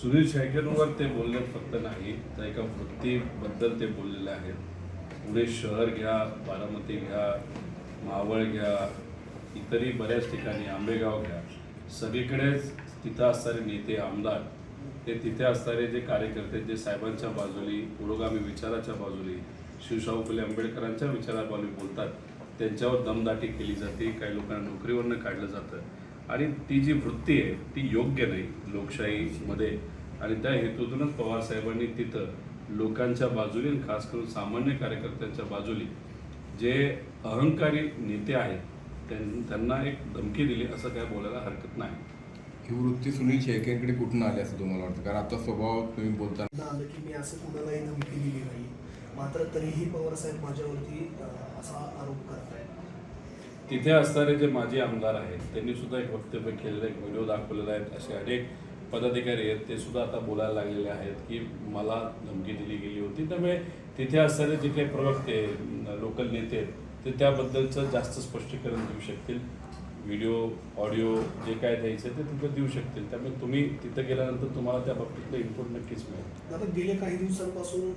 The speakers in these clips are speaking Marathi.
सुनील शेळकेंवर ते बोलले फक्त नाही तर एका वृत्तीबद्दल ते बोललेले आहेत. पुणे शहर घ्या बारामती घ्या मावळ घ्या इतरही बऱ्याच ठिकाणी आंबेगाव घ्या. सगळीकडेच तिथं असणारे नेते आमदार ते तिथे असणारे जे कार्यकर्ते जे साहेबांच्या बाजूली पुरोगामी विचाराच्या बाजूली शिवशाहू फुले आंबेडकरांच्या विचाराबाजूली बोलतात त्यांच्यावर दमदाटी केली जाते काही लोकांना नोकरीवरनं काढलं जातं. आणि ती जी वृत्ती आहे ती योग्य नाही लोकशाहीमध्ये आणि त्या हेतूतूनच पवार साहेबांनी तिथं लोकांच्या बाजूने आणि खास करून सामान्य कार्यकर्त्यांच्या बाजूली जे अहंकारी नेते आहेत त्यां- त्यांना एक धमकी दिली असं काय बोलायला हरकत नाही. ही वृत्ती सुनील शेळकेंकडे कुठून आली असं तुम्हाला वाटतं? कारण आता स्वभाव तुम्ही बोलताना ना आलं की मी असं कुणालाही धमकी दिली नाही. मात्र तरीही पवारसाहेब माझ्यावरती असा आरोप तिथे असणारे जे माजी आमदार आहेत त्यांनी सुद्धा एक वक्तव्य केलेलं एक व्हिडिओ दाखवलेला आहेत असे अनेक पदाधिकारी आहेत ते सुद्धा आता बोलायला लागलेले आहेत की मला धमकी दिली गेली होती. त्यामुळे तिथे असणारे जे काही प्रवक्ते लोकल नेते आहेत ते त्याबद्दलचं जास्त स्पष्टीकरण देऊ शकतील. व्हिडिओ ऑडिओ जे काय द्यायचं ते तिथं देऊ शकतील. त्यामुळे तुम्ही तिथं गेल्यानंतर तुम्हाला त्या बाबतीतलं इनपुट नक्कीच मिळेल. आता गेल्या काही दिवसांपासून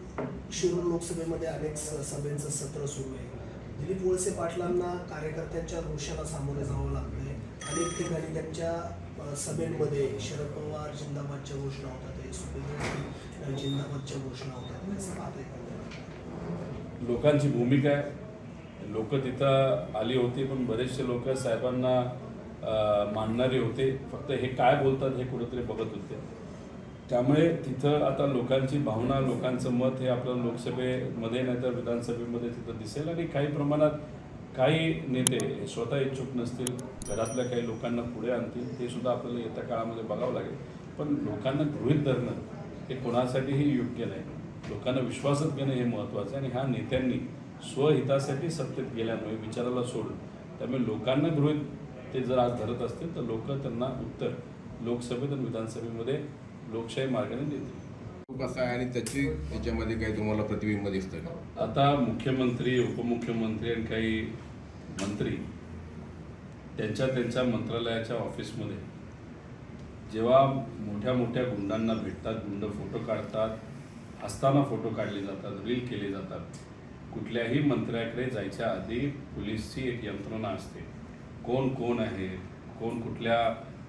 शिरूर लोकसभेमध्ये अनेक सभेचं सत्र सुरू आहे. दिलीप वळसे पाटलांना कार्यकर्त्यांच्या रोषाला सामोरे जावं लागतंय. अनेक ठिकाणी त्यांच्या सभेमध्ये शरद पवार जिंदाबादच्या घोषणा होतात सुप्रिया जिंदाबादच्या घोषणा होतात. आहे. कसं लोकांची भूमिका आहे. लोक तिथं आली होती पण बरेचसे लोक साहेबांना मानणारे होते. फक्त हे काय बोलतात हे कुठेतरी बघत होते. त्यामुळे तिथं आता लोकांची भावना लोकांचं मत हे आपलं लोकसभेमध्ये नाही तर विधानसभेमध्ये तिथं दिसेल आणि काही प्रमाणात काही नेते हे स्वतः इच्छुक नसतील घरातल्या काही लोकांना पुढे आणतील ते सुद्धा आपल्याला येत्या काळामध्ये बघावं लागेल. पण लोकांना गृहित धरणं हे कोणासाठीही योग्य नाही. लोकांना विश्वासात घेणं हे महत्त्वाचं आहे आणि ह्या नेत्यांनी स्वहितासाठी सत्तेत गेल्यामुळे विचाराला सोडून त्यामुळे लोकांना गृहित ते जर आज धरत असतील तर लोक त्यांना उत्तर लोकसभेत आणि विधानसभेमध्ये लोकशाही मार्गाने देतील. कसा आहे आणि त्याची त्याच्यामध्ये काही तुम्हाला प्रतिबिंब दिसतं का? आता मुख्यमंत्री उपमुख्यमंत्री आणि काही मंत्री त्यांच्या त्यांच्या मंत्रालयाच्या ऑफिसमध्ये जेव्हा मोठ्या मोठ्या गुंडांना भेटतात गुंड फोटो काढतात असताना फोटो काढले जातात रील केले जातात कुठल्याही मंत्र्याकडे जायच्या आधी पोलीसची एक यंत्रणा असते. कोण कोण आहे कोण कुठल्या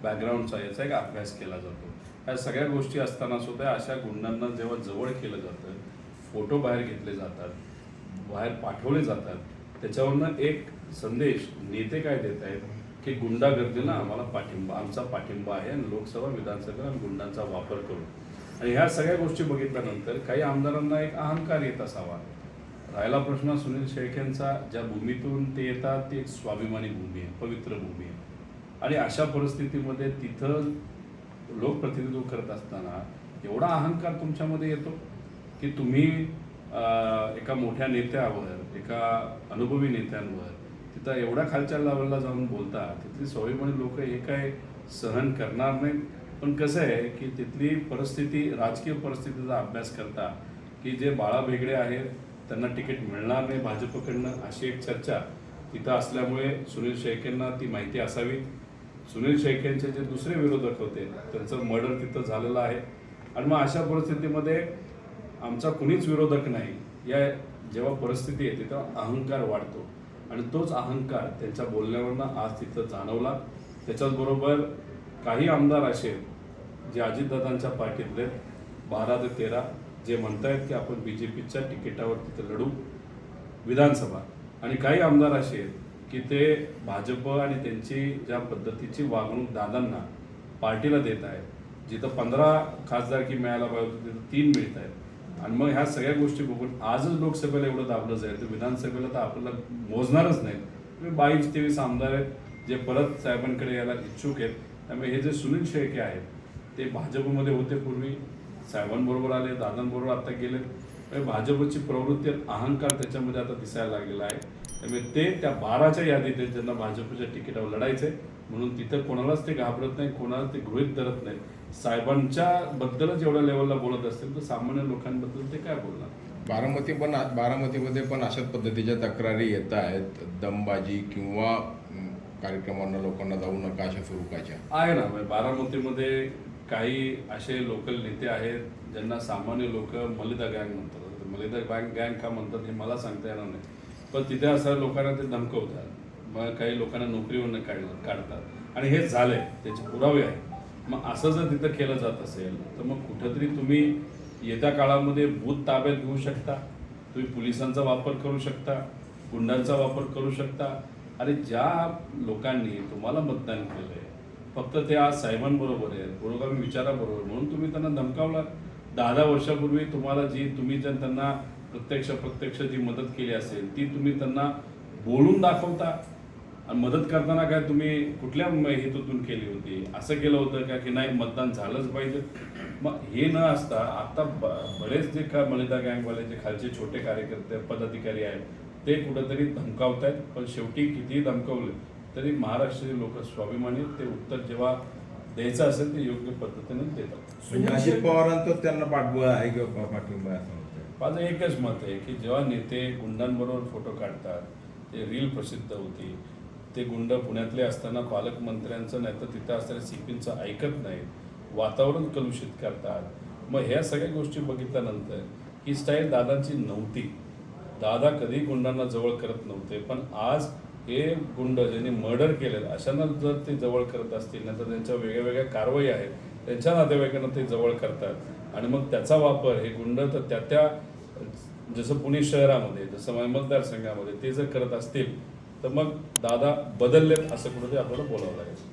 बॅकग्राऊंडचा याचा एक अभ्यास केला जातो. ह्या सगळ्या गोष्टी असताना सुद्धा अशा गुंडांना जेव्हा जवळ केलं जातं फोटो बाहेर घेतले जातात बाहेर पाठवले जातात त्याच्यावरनं एक संदेश नेते काय देत आहेत की गुंडागर्दीला आम्हाला पाठिंबा आमचा पाठिंबा आहे आणि लोकसभा विधानसभा आम्ही गुंडांचा वापर करू आणि ह्या सगळ्या गोष्टी बघितल्यानंतर काही आमदारांना एक अहंकार येत असावा. राहिला प्रश्न सुनील शेळकेंचा ज्या भूमीतून ते येतात ती एक स्वाभिमानी भूमी आहे पवित्र भूमी आहे. आणि अशा परिस्थितीमध्ये तिथं लोकप्रतिनिधित्व करत असताना एवढा अहंकार तुमच्यामध्ये येतो की तुम्ही एका मोठ्या नेत्यावर एका अनुभवी नेत्यांवर तिथं एवढ्या खालच्या लेवलला जाऊन बोलता तिथली सवयीमुळे लोक हे काय सहन करणार नाहीत. पण कसं आहे की तिथली परिस्थिती राजकीय परिस्थितीचा अभ्यास करता की जे बाळा भेगडे आहेत त्यांना तिकीट मिळणार नाही भाजपकडनं अशी एक चर्चा तिथं असल्यामुळे सुनील शेळकेंना ती माहिती असावी. सुनील शेळकेंचे जे दुसरे विरोधक होते त्यांचं मर्डर तिथं झालेलं आहे. आणि मग अशा परिस्थितीमध्ये आमचा कुणीच विरोधक नाही. या जेव्हा परिस्थिती येते तेव्हा अहंकार वाढतो. आणि तोच अहंकार त्यांच्या बोलण्यावरनं आज तिथं जाणवला. त्याच्याचबरोबर काही आमदार असे जे अजितदादांच्या पार्टीतले बारा ते तेरा जे म्हणतायत की आपण बी जे पीच्या तिकिटावर तिथं लढू. विधानसभा. आणि काही आमदार असे आहेत की ते भाजप आणि त्यांची ज्या पद्धतीची वागणूक दादांना पार्टीला देत आहेत जिथं पंधरा खासदारकी मिळायला पाहिजे होती तिथं तीन मिळत आहेत. आणि मग ह्या सगळ्या गोष्टी बघून आजच लोकसभेला एवढं दाबलं जाईल तर विधानसभेला तर आपल्याला मोजणारच नाही तुम्ही बावीस तेवीस आमदार आहेत जे परत साहेबांकडे यायला इच्छुक आहेत त्यामुळे हे जे सुनील शेळके आहेत ते भाजपमध्ये होते पूर्वी साहेबांबरोबर आले दादांबरोबर आता गेले. भाजपची प्रवृत्ती अहंकार त्याच्यामध्ये आता दिसायला लागलेला आहे. त्यामुळे ते त्या बाराच्या यादीत आहेत ज्यांना भाजपच्या तिकिटावर लढायचंय. म्हणून तिथं कोणालाच ते घाबरत नाही कोणाला ते गृहित धरत नाही. साहेबांच्या बद्दलच एवढ्या लेवलला बोलत असतील तर सामान्य लोकांबद्दल ते काय बोलणार? बारामती पण बारामतीमध्ये पण अशाच पद्धतीच्या तक्रारी येत आहेत. दमबाजी किंवा कार्यक्रमांना लोकांना जाऊ नका अशा स्वरूपाच्या. आहे ना म्हणजे बारामतीमध्ये काही असे लोकल नेते आहेत ज्यांना सामान्य लोक मलिदा गँग म्हणतात. मलिदा गँग गँग का म्हणतात हे मला सांगता येणार नाही. पण तिथे असं लोकांना ते धमकवतात. मग काही लोकांना नोकरीवरनं काढ काढतात. आणि हे झालंय. त्याचे पुरावे आहे मग असं जर तिथं केलं जात असेल तर मग कुठंतरी तुम्ही येत्या काळामध्ये भूत ताब्यात घेऊ शकता. तुम्ही पोलिसांचा वापर करू शकता. गुंडांचा वापर करू शकता. आणि ज्या लोकांनी तुम्हाला मतदान केलं आहे फक्त ते आज साहेबांबरोबर आहेत. पुरोगामी विचाराबरोबर म्हणून तुम्ही त्यांना धमकावला दहा दहा वर्षापूर्वी तुम्हाला जी तुम्ही जर त्यांना प्रत्यक्ष प्रत्यक्ष जी मदत केली असेल ती तुम्ही त्यांना बोलून दाखवता? आणि मदत करताना काय तुम्ही कुठल्या हेतूतून केली होती? असं केलं होतं का की नाही मतदान झालंच पाहिजे? मग हे न असता आता ब- बरेच जे का मलिता गँगवाले जे खालचे छोटे कार्यकर्ते पदाधिकारी आहेत ते कुठंतरी धमकावत आहेत पण शेवटी कितीही धमकावले तरी महाराष्ट्राचे लोक स्वाभिमानी ते उत्तर जेव्हा द्यायचं असेल ते योग्य पद्धतीने देतात. म्हणजे अजित पवारांचं त्यांना पाठबळ आहे किंवा पाठिंबा आहे माझं एकच मत आहे की जेव्हा नेते गुंडांबरोबर फोटो काढतात ते रील प्रसिद्ध होती ते गुंड पुण्यातले असताना पालकमंत्र्यांचं नाही तर तिथं असणाऱ्या सीपींचं ऐकत नाहीत वातावरण कलुषित करतात. मग ह्या सगळ्या गोष्टी बघितल्यानंतर ही स्टाईल दादांची नव्हती. दादा कधी गुंडांना जवळ करत नव्हते पण आज हे गुंड ज्यांनी मर्डर केलेलं अशांना जर ते जवळ करत असतील नंतर तर त्यांच्या वेगळ्या वेगळ्या कारवाई आहेत त्यांच्या नातेवाईकांना ते जवळ करतात. आणि मग त्याचा वापर हे गुंड तर त्या त्या जसं पुणे शहरामध्ये जसं माझ्या मतदारसंघामध्ये ते जर करत असतील तर मग दादा बदललेत असं कुठेतरी आपल्याला बोलावं लागेल.